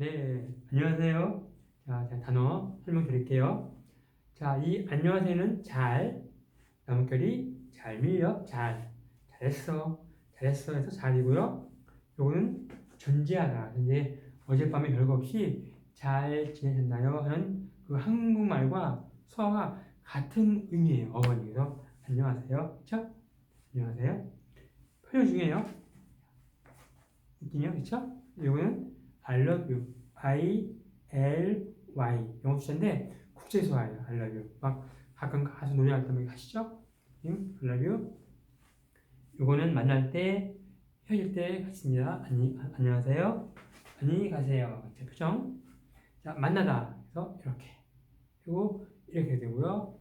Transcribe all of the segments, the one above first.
네, 안녕하세요. 자, 자, 단어 설명드릴게요. 자, 이 안녕하세요는 잘, 나뭇결이 잘 밀려, 잘, 잘했어, 잘했어 해서 잘이고요. 요거는 존재하다. 이제 어젯밤에 별거 없이 잘 지내셨나요? 하는 그 한국말과 수어가 같은 의미예요. 어원이에요. 안녕하세요. 그쵸? 안녕하세요. 표현 중에요. 있긴요. 그쵸? 요거는 I love you. I L Y. 영어 주제인데 국제수화예요. I love you. 막 가끔 가수 노래할 때 하시죠? 응? I love you. 요거는 만날 때 헤어질 때 하십니다. 안녕, 안녕하세요. 안녕히 가세요. 제 표정. 자, 만나다. 그래서 이렇게. 그리고 이렇게 되고요.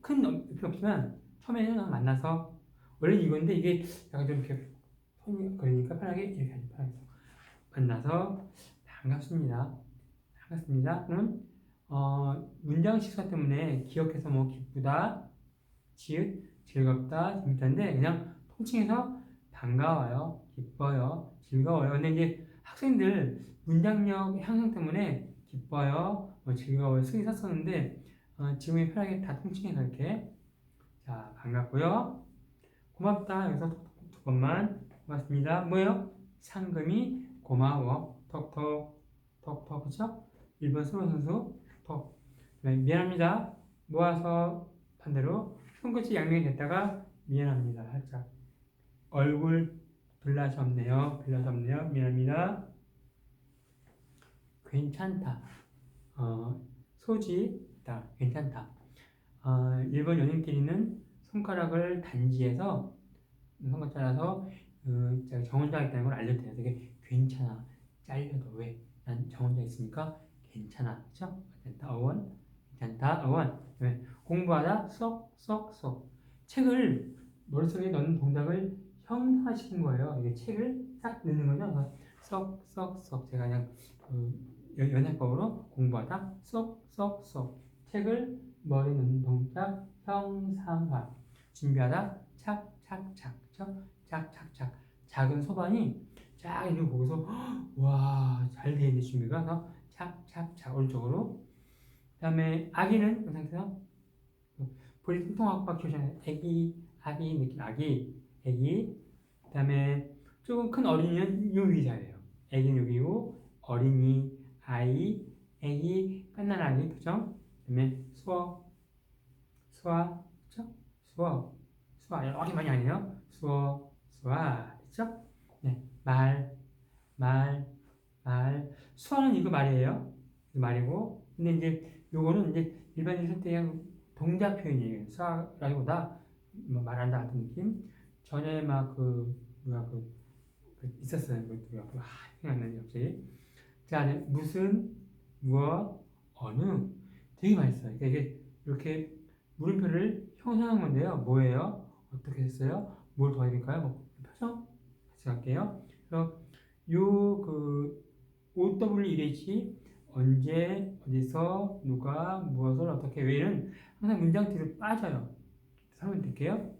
큰 필요 없지만 처음에는 만나서 원래 이건데 이게 약간 좀 이렇게 손이 그러니까 편하게 이렇게 하니 편하게 만나서 반갑습니다. 반갑습니다. 그럼 어, 문장 식사 때문에 기억해서 뭐 기쁘다, 지읒, 즐겁다, 재밌다인데 그냥 통칭해서 반가워요, 기뻐요, 즐거워요. 근데 이제 학생들 문장력 향상 때문에 기뻐요, 뭐 즐거워요 쓰기 썼었는데 어, 지금이 편하게 다 통칭해서 이렇게 자 반갑고요, 고맙다 여기서 두 번만 고맙습니다. 뭐예요? 상금이 고마워, 톡톡, 톡톡 그쵸? 1번 승호 선수 톡. 네, 미안합니다. 모아서 반대로 손끝이 양면이 됐다가 미안합니다. 살짝 얼굴. 블라시 없네요. 미안합니다. 괜찮다. 어, 소지다. 괜찮다. 어, 일본 연인끼리는 손가락을 단지해서 손가락 잘라서 그 제가 정혼자 있다는 걸 알려드려요. 되게 괜찮아. 잘려도 왜? 난 정혼자 있으니까 괜찮아. 그쵸? 괜찮다. 어원. 괜찮다. 어원. 왜? 공부하다 쏙, 쏙, 쏙. 책을 머릿속에 넣는 동작을 형상화시킨 거예요. 이게 책을 싹 넣는 거죠. 쏙, 쏙, 쏙. 제가 그냥 그 연- 연애법으로 공부하다 쏙, 쏙, 쏙. 책을 머리에 넣는 동작 형상화. 준비하다 착, 착, 착. 착, 착, 착. 작은 소반이 쫙 있는 거 보고서 와, 잘 돼 있는 준비가 그래서 착, 착, 착 오른쪽으로. 그다음에 아기는 이 상태에서 볼이 통통하고 키우잖아요. 아기, 아기 느낌, 아기, 아기. 그다음에 조금 큰 어린이는 유의자예요. 아기는 여기고 어린이, 아이, 아기, 깐난아기, 그죠? 그다음에 수어, 수아, 그죠? 수어, 수아 이렇게 많이 아니에요. 수어, 수아, 그죠? 1번은 이거 말이에요. 말이고. 근데 이제 요거는 이제 일반인 선택 동작 표현이에요. 수학라기보다 뭐 말한다 같은 느낌. 전에 막 그, 뭐야, 그, 그 있었어요. 그, 그, 아, 생각나는 갑자기. 자, 무슨, 무엇, 어느. 되게 맛있어요. 그러니까 이게 이렇게 물음표를 형상한 건데요. 뭐예요? 어떻게 했어요? 뭘 더해야 될까요? 뭐, 표정? 같이 갈게요. 그래서 요, 그, OWEH 언제, 어디서, 누가, 무엇을, 어떻게, 왜는 항상 문장 뒤로 빠져요. 설명 드릴게요.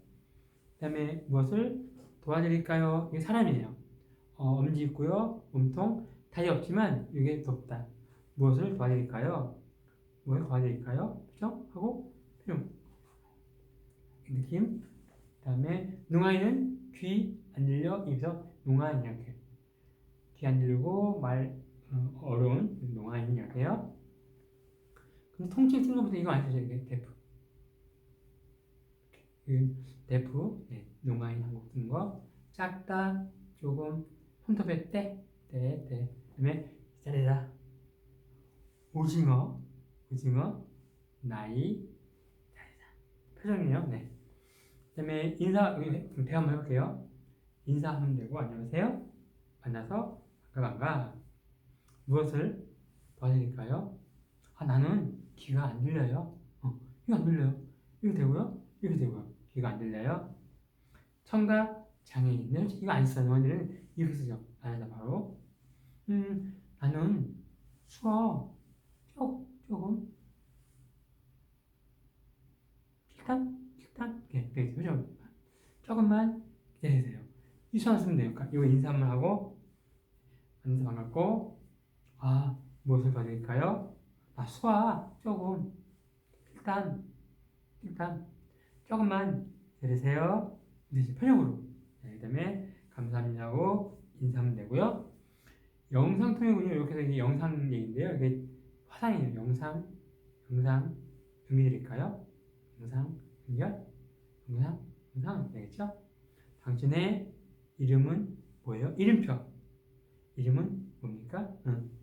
그 다음에 무엇을 도와드릴까요? 이게 사람이에요. 어, 엄지 있고요. 몸통. 다리 없지만 이게 덥다. 무엇을 도와드릴까요? 무엇을 도와드릴까요? 그죠? 하고. 이 느낌. 그 다음에 능아이는 귀 안 들려 입에서 농아인 이렇게 귀 안 들리고 말 어, 어려운 농아인 이렇게요. 그럼 통칭 쓰는 것보다 이거 안 쓰죠 이게. 이렇게. 데프 네, 농아인 한국 쓰는 거 작다 조금 손톱에 때 때, 때. 그 다음에 기다리다 오징어 오징어 나이 기다리다 표정이에요 네 그 다음에 인사 여기 대화 한번 해볼게요 인사하면 되고 안녕하세요 만나서 반가 반가 무엇을 도와드릴까요? 아 나는 귀가 안 들려요. 어 이거 안 들려요. 이거 되고요? 이거 되고요. 귀가 안 들려요? 청각 장애인은 이거 안 써요. 너희들은 이렇게 쓰죠. 안 하다 바로. 음 나는 수어 조, 조금. 식단 식단. 네, 네, 표정 조금만 기다리세요. 이 수완 쓰면 돼요. 그러니까 이거 인사 한번 하고 만나서 반갑고 아, 무엇을 도와드릴까요? 아, 수아, 조금. 일단, 일단, 조금만 내리세요. 이제 편형으로. 네, 그 다음에 감사합니다고 인사하면 되고요. 영상 통역은요, 이렇게 해서 영상 얘기인데요. 이게 화상이에요. 영상, 영상, 연결드릴까요? 영상, 연결, 영상, 영상, 되겠죠? 당신의 이름은 뭐예요? 이름표. 이름은 뭡니까? 응.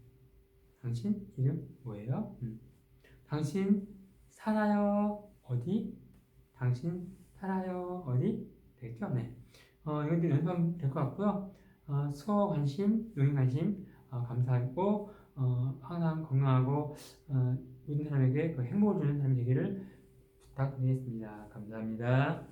당신 이름 뭐예요? 응. 당신 살아요 어디? 당신 살아요 어디? 되겠죠? 네. 어, 좀 연습하면 될 것 같고요. 어, 수어 관심, 용인 관심 어, 감사하고 어, 항상 건강하고 어, 모든 사람에게 그 행복을 주는 사람이 되기를 부탁드리겠습니다. 감사합니다.